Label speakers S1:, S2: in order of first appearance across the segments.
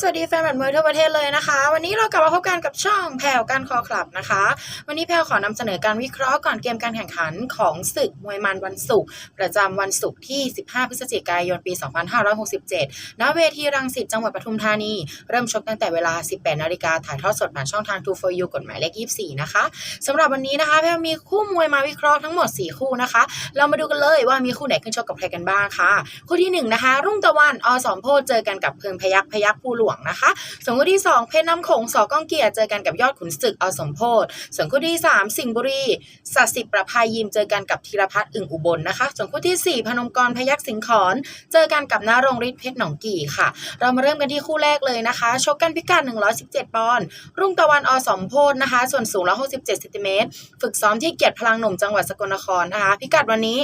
S1: สวัสดีแฟนแบดมวยทั่วประเทศเลยนะคะ วันนี้เรากลับมาพบกันกับช่องแพรวการคอคลับนะคะ วันนี้แพรวขอนำเสนอการวิเคราะห์ก่อนเกมการแข่งขันของศึกมวยมันวันศุกร์ประจำวันศุกร์ที่ 15 พฤศจิกายนปี 2567 ณ เวทีรังสิตจังหวัดปทุมธานี เริ่มชกตั้งแต่เวลา 18 นาฬิกาถ่ายทอดสดผ่านช่องทาง2 for you กฎหมายเลข 24 นะคะสำหรับวันนี้นะคะแพรวมีคู่มวยมาวิเคราะห์ทั้งหมด 4 คู่นะคะ เรามาดูกันเลยว่ามีคู่ไหนขึ้นชกกับใครกันบ้างค่ะ คู่ที่หนึ่งนะคะรุ่งตะวันอสอมโพธิ์เจอกันกับเพิงพยักพยักภูหลวงนะคะ ส่วนคู่ที่สองเพชรน้ำโขงสอก้องเกียรติเจอกันกับยอดขุนศึกอสมโพธิ์ส่วนคู่ที่สามสิงห์บุรีสัสิประภายิมเจอกันกับธีรพัฒน์อึ่งอุบลนะคะ ส่วนคู่ที่สี่พนมกรพยักสิงขอนเจอกันกับนารงฤทธิ์เพชรหนองกี่ค่ะ เรามาเริ่มกันที่คู่แรกเลยนะคะชกกันพิกัด117 ปอนด์รุ่งตะวันอสมโพธิ์นะคะ ส่วนสูง167เซนติเมตรฝึกซ้อมที่เกียรติพลังหนุ่มจังหวัดสกลนครนะคะ พิกัดวันนี้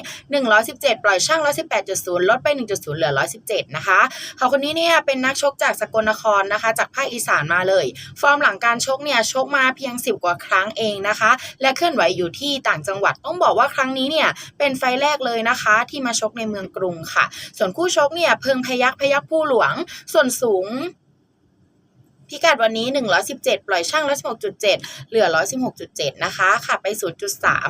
S1: 117 ปล่อยช่าง 118.0 ลดไป 1.0 เหลือ 117 นะคะเขาคนนี้เนี่ยเป็นนักชกจากสกลนครนะคะ จากภาคอีสานมาเลย ฟอร์มหลังการชกเนี่ยชกมาเพียง 10 กว่าครั้งเองนะคะ และเคลื่อนไหวอยู่ที่ต่างจังหวัดต้องบอกว่าครั้งนี้เนี่ยเป็นไฟแรกเลยนะคะ ที่มาชกในเมืองกรุงค่ะ ส่วนคู่ชกเนี่ยเพิงพยักพยักผู้หลวง ส่วนสูงพิกัดวันนี้ 117 ปล่อยช่าง 116.7 เหลือ 116.7 นะคะค่ะไป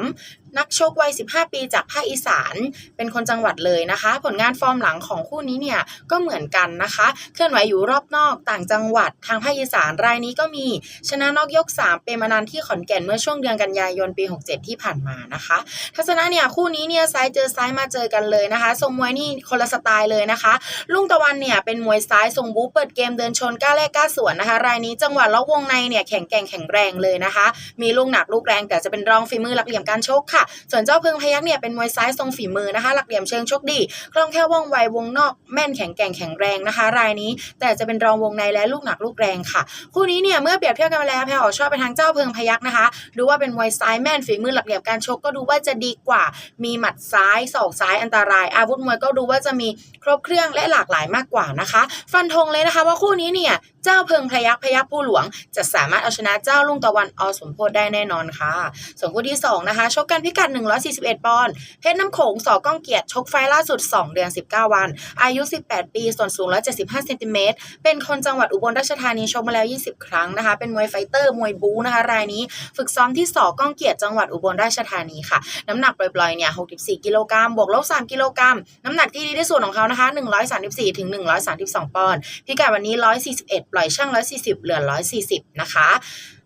S1: 0.3นักชกวัย 15 ปีจากภาคอีสาน เป็นคนจังหวัดเลยนะคะ ผลงานฟอร์มหลังของคู่นี้เนี่ยก็เหมือนกันนะคะ เคลื่อนไหวอยู่รอบนอกต่างจังหวัดทางภาคอีสานรายนี้ก็มีชนะนอกยก 3 เป็นมานานที่ขอนแก่นเมื่อช่วงเดือนกันยายนปี 67 ที่ผ่านมานะคะ ทัศนะเนี่ยคู่นี้เนี่ยซ้ายเจอซ้ายมาเจอกันเลยนะคะทรงมวยนี่คนละสไตล์เลยนะคะ ลุงตะวันเนี่ยเป็นมวยซ้ายทรงบู๊เปิดเกมเดินชนกล้าแลกกล้าสวนนะคะ รายนี้จังหวะล็อกวงในเนี่ยแข็งแกร่งแข็งแรงเลยนะคะ มีลูกหนักลูกแรงแต่จะเป็นรองฝีมือหลักเหลี่ยมการชกค่ะส่วนเจ้าเพิงพยักเนี่ยเป็นมวยซ้ายทรงฝีมือนะคะ หลักเหลี่ยมเชิงชกดีคล่องแค่วว่องไววงนอกแม่นแข็งแกร่งแข็งแรงนะคะ รายนี้ แต่จะเป็นรองวงในและลูกหนักลูกแรงค่ะ คู่นี้เนี่ยเมื่อเปรียบเทียบกันมาแล้วแพรออกชอบไปทางเจ้าเพิงพยักนะคะ ดูว่าเป็นมวยซ้ายแม่นฝีมือหลักเหลี่ยมการชกก็ดูว่าจะดีกว่า มีหมัดซ้ายศอกซ้ายอันตราย อาวุธมวยก็ดูว่าจะมีครบเครื่องและหลากหลายมากกว่านะคะ ฟันธงเลยนะคะว่าคู่นี้เนี่ยเจ้าเพิงพยักพยักผู้หลวง จะสามารถเอาชนะเจ้าลุงตะวันอสมโพธิได้แน่นอนค่ะ ส่วนคู่ที่สองนะคะ ชกกันพิกัด 141 ปอนด์เพชรน้ำโขงสอก้องเกียรติชกไฟล์ล่าสุด 2 เดือน 19 วัน อายุ 18 ปี ส่วนสูง 175เซนติเมตรเป็นคนจังหวัดอุบลราชธานีชกมาแล้ว 20 ครั้งนะคะ เป็นมวยไฟเตอร์มวยบูนะคะ รายนี้ ฝึกซ้อมที่สอก้องเกียรติจังหวัดอุบลราชธานีค่ะ น้ำหนักปล่อยๆเนี่ย64 กิโลกรัมบวกลบ3กิโลกรัมน้ำหนักที่ดีที่สุดของเขานะคะ134ถึง132 ปอนด์พิกัดวันนี้ 141ปล่อยช่าง 140 เหลือ 140 นะคะ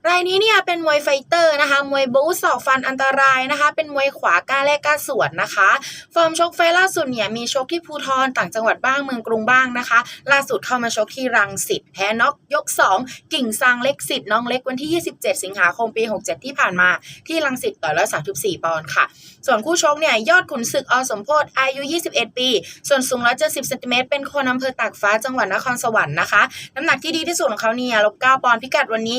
S1: รายนี้เนี่ยเป็นมวยไฟเตอร์นะคะมวยบู๊ศอกฟันอันตรายนะคะ เป็นมวยขวากล้าแลกกล้าสวนนะคะ ฟอร์มชกไฟล่าสุดเนี่ยมีชกที่ภูทรต่างจังหวัดบ้างเมืองกรุงบ้างนะคะ ล่าสุดเข้ามาชกที่รังสิตแพ้น็อกยก 2 กิ่งซางเล็กสิทธิ์น้องเล็กวันที่ 27 สิงหาคมปี 67 ที่ผ่านมาที่รังสิตต่อร้อย134ปอนด์ค่ะ ส่วนคู่ชกเนี่ยยอดขุนศึกอสมโพธิ์อายุ 21 ปี ส่วนสูง170เจ็ดสิบเซนติเมตรเป็นคนอำเภอตากฟ้าจังหวัดนครสวรรค์นะคะน้ำหนักที่ดีที่สุดของเขาเนี่ยลบ9ปอนด์พิกัดวันนี้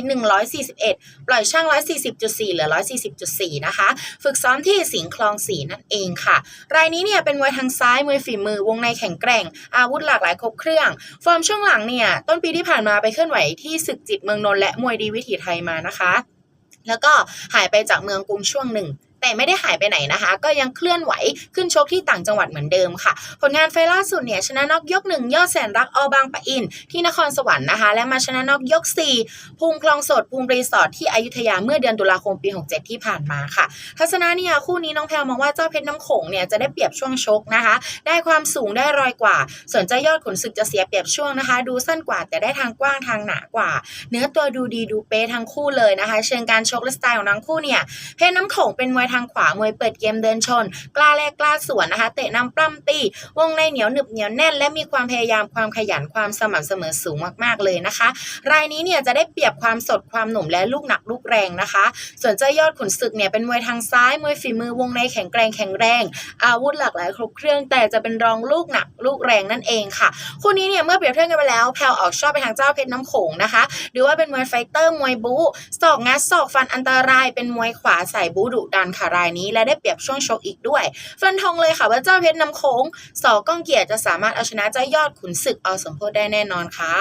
S1: 11 ปล่อยช่าง 140.4 เหลือ 140.4 นะคะ ฝึกซ้อมที่สิงคลองสีนั่นเองค่ะ รายนี้เนี่ยเป็นมวยทางซ้ายมวยฝีมือวงในแข็งแกร่ง อาวุธหลากหลายครบเครื่อง ฟอร์มช่วงหลังเนี่ย ต้นปีที่ผ่านมาไปเคลื่อนไหวที่ศึกจิตเมืองนนท์และมวยดีวิถีไทยมานะคะ แล้วก็หายไปจากเมืองกรุงช่วงหนึ่ง แต่ไม่ได้หายไปไหนนะคะ ก็ยังเคลื่อนไหวขึ้นชกที่ต่างจังหวัดเหมือนเดิมค่ะ ผลงานไฟล่าสุดเนี่ยชนะน็อกยกหนึ่งยอดแสนรักอบางปะอิน ที่นครสวรรค์นะคะ และมาชนะน็อกยก 4 ภูมิคลองสดภูมิรีสอร์ทที่อยุธยาเมื่อเดือนตุลาคมปี 67 ที่ผ่านมาค่ะ ทัศนะเนี่ยคู่นี้น้องแพรมองว่าเจ้าเพชรน้ำโขงเนี่ยจะได้เปรียบช่วงชกนะคะ ได้ความสูงได้รอยกว่า ส่วนเจ้ายอดขุนศึกจะเสียเปรียบช่วงนะคะ ดูสั้นกว่าแต่ได้ทางกว้างทางหนากว่า เนื้อตัวดูดีดูเป๊ะทั้งคู่เลยนะคะ เชิงการชกและสไตล์ของทั้งคู่เนี่ยเพชรน้ำโขงเป็นมวยทางขวามวยเปิดเกมเดินชน กล้าแลกกล้าสวนนะคะเตะนำปล้ำตีวงในเหนียวหนึบเหนียวแน่น และมีความพยายามความขยันความสม่ำเสมอสูงมากๆเลยนะคะ รายนี้เนี่ยจะได้เปรียบความสดความหนุ่มและลูกหนักลูกแรงนะคะ ส่วนเจ้ายอดขุนศึกเนี่ยเป็นมวยทางซ้ายมวยฝีมือวงในแข็งแกร่งแข็งแรง อาวุธหลากหลายครบเครื่องแต่จะเป็นรองลูกหนักลูกแรงนั่นเองค่ะคู่นี้เนี่ยเมื่อเปรียบเทียบกันไปแล้วแพลวออกชอบไปทางเจ้าเพชรน้ำโขงนะคะหรือว่าเป็นมวยไฟเตอร์มวยบู๊ศอกงัดศอกฟันอันตรายเป็นมวยขวาใส่บู๊ดุดันค่ะรายนี้ และได้เปรียบช่วงชกอีกด้วย ฟันธงเลยค่ะว่าเจ้าเพชรน้ำโขงสอก้องเกียรติจะสามารถเอาชนะเจ้ายอดขุนศึกเอาสมโพธิได้แน่นอนค่ะ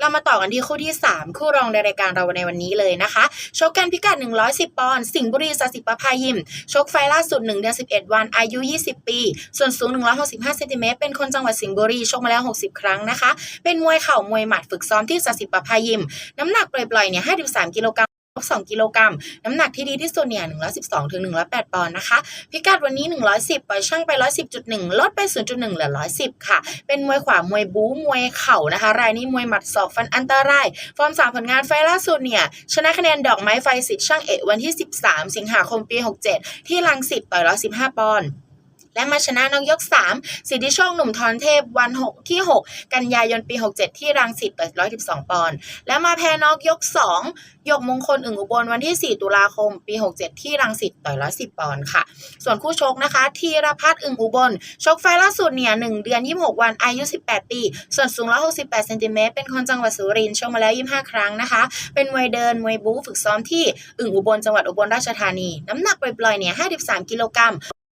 S1: เรามาต่อกันที่คู่ที่ 3 คู่รองในรายการเราในวันนี้เลยนะคะชกกันพิกัด 110 ปอนด์สิงห์บุรีสสิปภายิม ชกไฟล่าสุด1เดือน11 วันอายุ 20 ปี ส่วนสูง 165เซนติเมตรเป็นคนจังหวัดสิงห์บุรีชกมาแล้ว 60 ครั้งนะคะ เป็นมวยเข่ามวยหมัดฝึกซ้อมที่สสิปภายิม น้ำหนักปล่อยๆเนี่ย53 กิโลกรัม บ2กิโลกรัม น้ำหนักที่ดีที่สุดเนี่ย112ถึง108 ปอนด์นะคะ พิกัดวันนี้ 110 ปล่อยช่างไป 110.1 ลดไป 0.1 เหลือ 110 ค่ะ เป็นมวยขวามวยบู๊มวยเข่านะคะ รายนี้มวยหมัดศอกฟันอันตราย ฟอร์มสามผลงานไฟล์ล่าสุดเนี่ยชนะคะแนนดอกไม้ไฟสิทธิ์ช่างเอกวันที่ 13 สิงหาคมปี 67 ที่ลังสิตต่อย115 ปอนด์ และมาชนะนอกยก 3 สิทธิโชคหนุ่มทอนเทพวัน 6 ที่ 6 กันยายนปี 67 ที่รังสิตต่อย112 ปอนด์และมาแพ้นอกยก 2 ยกมงคลอึ่งอุบลวันที่ 4 ตุลาคม ปี 67 ที่รังสิตต่อย110 ปอนด์ค่ะ ส่วนคู่ชกนะคะธีรพัฒน์อึ่งอุบล ชกไฟล์ล่าสุดเนี่ย 1 เดือน 26 วันอายุ 18 ปี ส่วนสูง 168 เซนติเมตรเป็นคนจังหวัดสุรินทร์ชกมาแล้ว 25 ครั้งนะคะ เป็นมวยเดินมวยบู๊ฝึกซ้อมที่อึ่งอุบลจังหวัดอุบลราชธานี น้ำหนักปล่อยๆเนี่ย 53 กิโลกรัม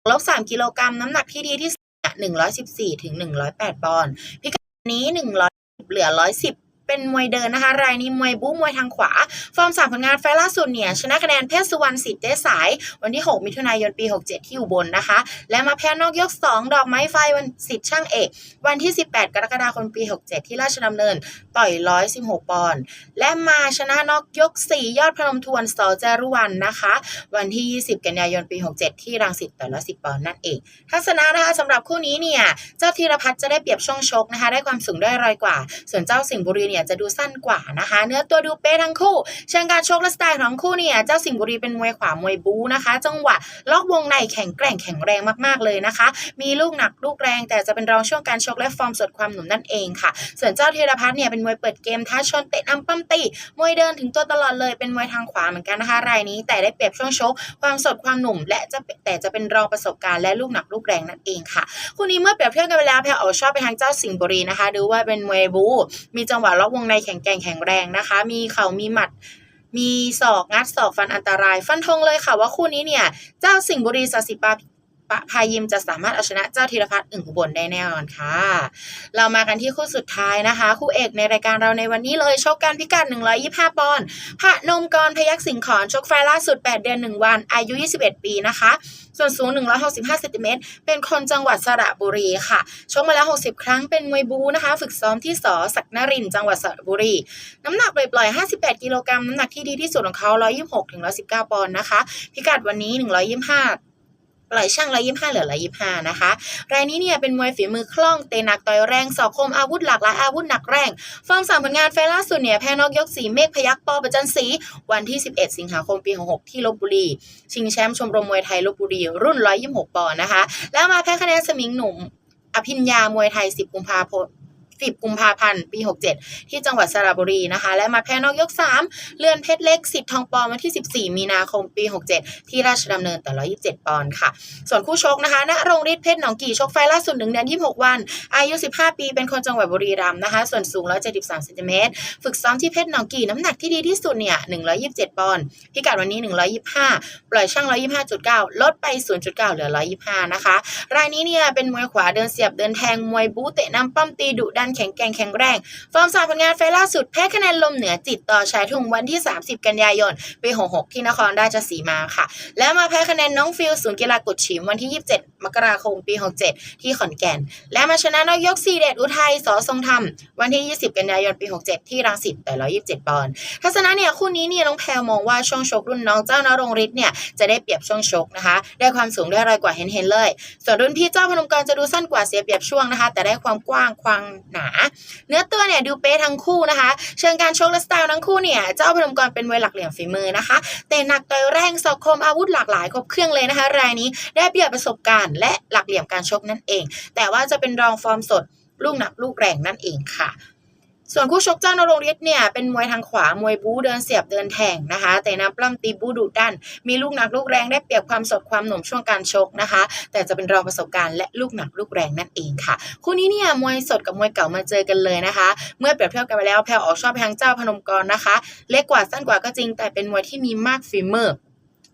S1: ลบ3กิโลกรัมน้ำหนักที่ดีที่สุดเนี่ย114ถึง108ปอนด์พิกัดนี้100เหลือ110 เป็นมวยเดินนะคะ รายนี้มวยบู๊มวยทางขวา ฟอร์มสามผลงานไฟล่าสุดเนี่ยชนะคะแนนเพชรสุวรรณสิทธิ์เจ๊สาย วันที่ 6 มิถุนายนปี 67 ที่อุบลนะคะ และมาแพ้นอกยก 2 ดอกไม้ไฟวันสิทธิ์ช่างเอก วันที่ 18 กรกฎาคมปี 67 ที่ราชดำเนิน ต่อย 116 ปอนด์และมาชนะนอกยก 4 ยอดพนมทวนสจารุวันนะคะ วันที่ 20 กันยายนปี 67 ที่รังสิตต่อย110 ปอนด์นั่นเองทัศนะนะคะสำหรับคู่นี้เนี่ยเจ้าธีรพัฒน์จะได้เปรียบช่องชกนะคะ ได้ความสูงได้รอยกว่า ส่วนเจ้าสิงห์บุรีเนี่ยจะดูสั้นกว่านะคะ เนื้อตัวดูเป๊ะทั้งคู่ เชิงการชกและสไตล์ของทั้งคู่เนี่ยเจ้าสิงห์บุรีเป็นมวยขวามวยบู๊นะคะ จังหวะล็อกวงในแข็งแกร่งแข็งแรงมากๆเลยนะคะ มีลูกหนักลูกแรง แต่จะเป็นรองช่วงการชกและฟอร์มสดความหนุ่มนั่นเองค่ะ ส่วนเจ้าธีรพัฒน์เนี่ยเป็นมวยเปิดเกมท้าชนเตะนำปั้มตีมวยเดินถึงตัวตลอดเลยเป็นมวยทางขวาเหมือนกันนะคะรายนี้ แต่ได้เปรียบช่วงชก ความสดความหนุ่ม และจะแต่จะเป็นรองประสบการณ์และลูกหนักลูกแรงนั่นเองค่ะคู่นี้เมื่อเปรียบเทียบกันไปแล้วแพรออกชอบไปทางเจ้าสิงห์บุรีนะคะ ดูว่าเป็นมวยบู๊มีจังหวะล็อกวงในแข็งแกร่งแข็งแรงนะคะ มีเข่ามีหมัดมีศอกงัดศอกฟันอันตราย ฟันธงเลยค่ะว่าคู่นี้เนี่ย เจ้าสิงห์บุรีสสิปา ปะพายิมจะสามารถเอาชนะเจ้าธีรพัฒน์อึ่งอุบลได้แน่นอนค่ะ เรามากันที่คู่สุดท้ายนะคะ คู่เอกในรายการเราในวันนี้เลยชกกันพิกัด 125 ปอนด์พระนมกรพยักสิงห์ขอนชกไฟล์ล่าสุด 8 เดือน 1 วัน อายุ 21 ปีนะคะ ส่วนสูง 165เซนติเมตรเป็นคนจังหวัดสระบุรีค่ะชกมาแล้ว 60 ครั้งเป็นมวยบูนะคะ ฝึกซ้อมที่สอศักนรินจังหวัดสระบุรี น้ำหนักปล่อยๆ58กิโลกรัมน้ำหนักที่ดีที่สุดของเขา126-119ปอนด์นะคะ พิกัดวันนี้ 125 ปล่อยช่างร้อยยี่ห้าเหลือร้อยยี่ห้านะคะ รายนี้เนี่ยเป็นมวยฝีมือคล่องเตะหนักต่อยแรงสอกคมอาวุธหลากหลายอาวุธหนักแรงฟอร์มสามผลงานไฟล์ล่าสุดเนี่ยแพ้นอกยกสีเมฆพยักปอประจันสีวันที่ 11 สิงหาคมปี66ที่ลบบุรี ชิงแชมป์ชมรมมวยไทยลบบุรี รุ่น 126 ปอนด์นะคะ แล้วมาแพ้คะแนนสมิงหนุ่มอภิญญามวยไทย 10 กุมภาพันธ์ 10 กุมภาพันธ์ ปี 67 ที่จังหวัดสระบุรีนะคะ และมาแพ้นอกยก 3 เลื่อนเพชรเล็กสิทธิ์ทองปอมวันที่ 14 มีนาคม ปี 67 ที่ราชดำเนินแต่อ127 ปอนด์ค่ะ ส่วนคู่ชกนะคะณรงฤทธิ์เพชรหนองกี่ชกไฟล์ล่าสุด1เดือน26 วัน อายุ 15 ปี เป็นคนจังหวัดบุรีรัมย์นะคะ ส่วนสูง 173เซนติเมตร ฝึกซ้อมที่เพชรหนองกี่น้ำหนักที่ดีที่สุดเนี่ย 127 ปอนด์ พิกัดวันนี้ 125 ปล่อยช่าง 125.9 ลดไป 0.9 เหลือ 125 นะคะ รายนี้เนี่ย เป็นมวยขวาเดินเสียบ เดินแทง มวยบู๊เตะน้ำปั้มตีดุดันแข็งแกร่งแข็งแรง ฟอร์มสามผลงานไฟล์ล่าสุดแพ้คะแนนลมเหนือจิตต่อชายทุ่งวันที่ 30 กันยายนปี66ที่นครราชสีมาค่ะ แล้วมาแพ้คะแนนน้องฟิลศูนย์กีฬากุดฉิมวันที่ 27 มกราคมปี 67 ที่ขอนแก่น และมาชนะนอกยกซีเดชอุทัยสอทรงธรรมวันที่ 20 กันยายนปี 67 ที่รังสิตแต่127 ปอนด์ทัศนะเนี่ยคู่นี้เนี่ยน้องแพรมองว่าช่วงชกรุ่นน้องเจ้านรงฤทธิ์เนี่ยจะได้เปรียบช่วงชกนะคะ ได้ความสูงได้รอยกว่าเห็นเห็นๆเลย ส่วนรุ่นพี่เจ้าพนมกรจะดูสั้นกว่าเสียเปรียบช่วงนะคะ แต่ได้ความกว้างความหนาเนื้อตัวเนี่ยดูเป๊ะทั้งคู่นะคะ เชิงการชกและสไตล์ทั้งคู่เนี่ยเจ้าพนมกรเป็นมวยหลักเหลี่ยมฝีมือนะคะเตะหนักต่อยแรงสอกคมอาวุธหลากหลายครบเครื่องเลยนะคะ รายนี้ได้เปรียบประสบการณ์ และหลักเหลี่ยมการชกนั่นเอง แต่ว่าจะเป็นรองฟอร์มสดลูกหนักลูกแรงนั่นเองค่ะ ส่วนคู่ชกเจ้านรงฤทธิ์เนี่ยเป็นมวยทางขวามวยบู๊เดินเสียบเดินแทงนะคะแต่น้ำปล้ำตีบู๊ดุดันมีลูกหนักลูกแรงได้เปรียบความสดความหนุ่มช่วงการชกนะคะ แต่จะเป็นรองประสบการณ์และลูกหนักลูกแรงนั่นเองค่ะ คู่นี้เนี่ยมวยสดกับมวยเก่ามาเจอกันเลยนะคะ เมื่อเปรียบเทียบกันไปแล้วแพรออกชอบไปทางเจ้าพนมกรนะคะ เล็กกว่าสั้นกว่าก็จริง แต่เป็นมวยที่มีมากฝีมือ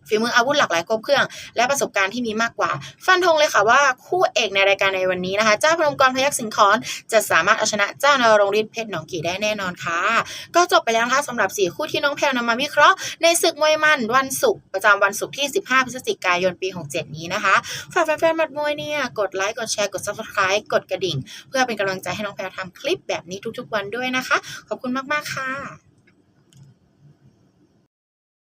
S1: ฝีมืออาวุธหลากหลายครบเครื่อง และประสบการณ์ที่มีมากกว่า ฟันธงเลยค่ะว่าคู่เอกในรายการในวันนี้นะคะ เจ้าพนมกรพยัคฆ์สิงห์ขอนจะสามารถเอาชนะเจ้านรงฤทธิ์เพชรหนองกี่ได้แน่นอนค่ะ ก็จบไปแล้วนะคะสำหรับ 4 คู่ที่น้องแพลวนำมาวิเคราะห์ในศึกมวยมันวันศุกร์ประจำวันศุกร์ที่ 15 พฤศจิกายนปี 67 นี้นะคะ ฝากแฟนๆมัดมวยเนี่ยกดไลค์กดแชร์กด subscribe กดกระดิ่ง เพื่อเป็นกำลังใจให้น้องแพลวทำคลิปแบบนี้ทุกๆ วันด้วยนะคะ ขอบคุณมากๆค่ะ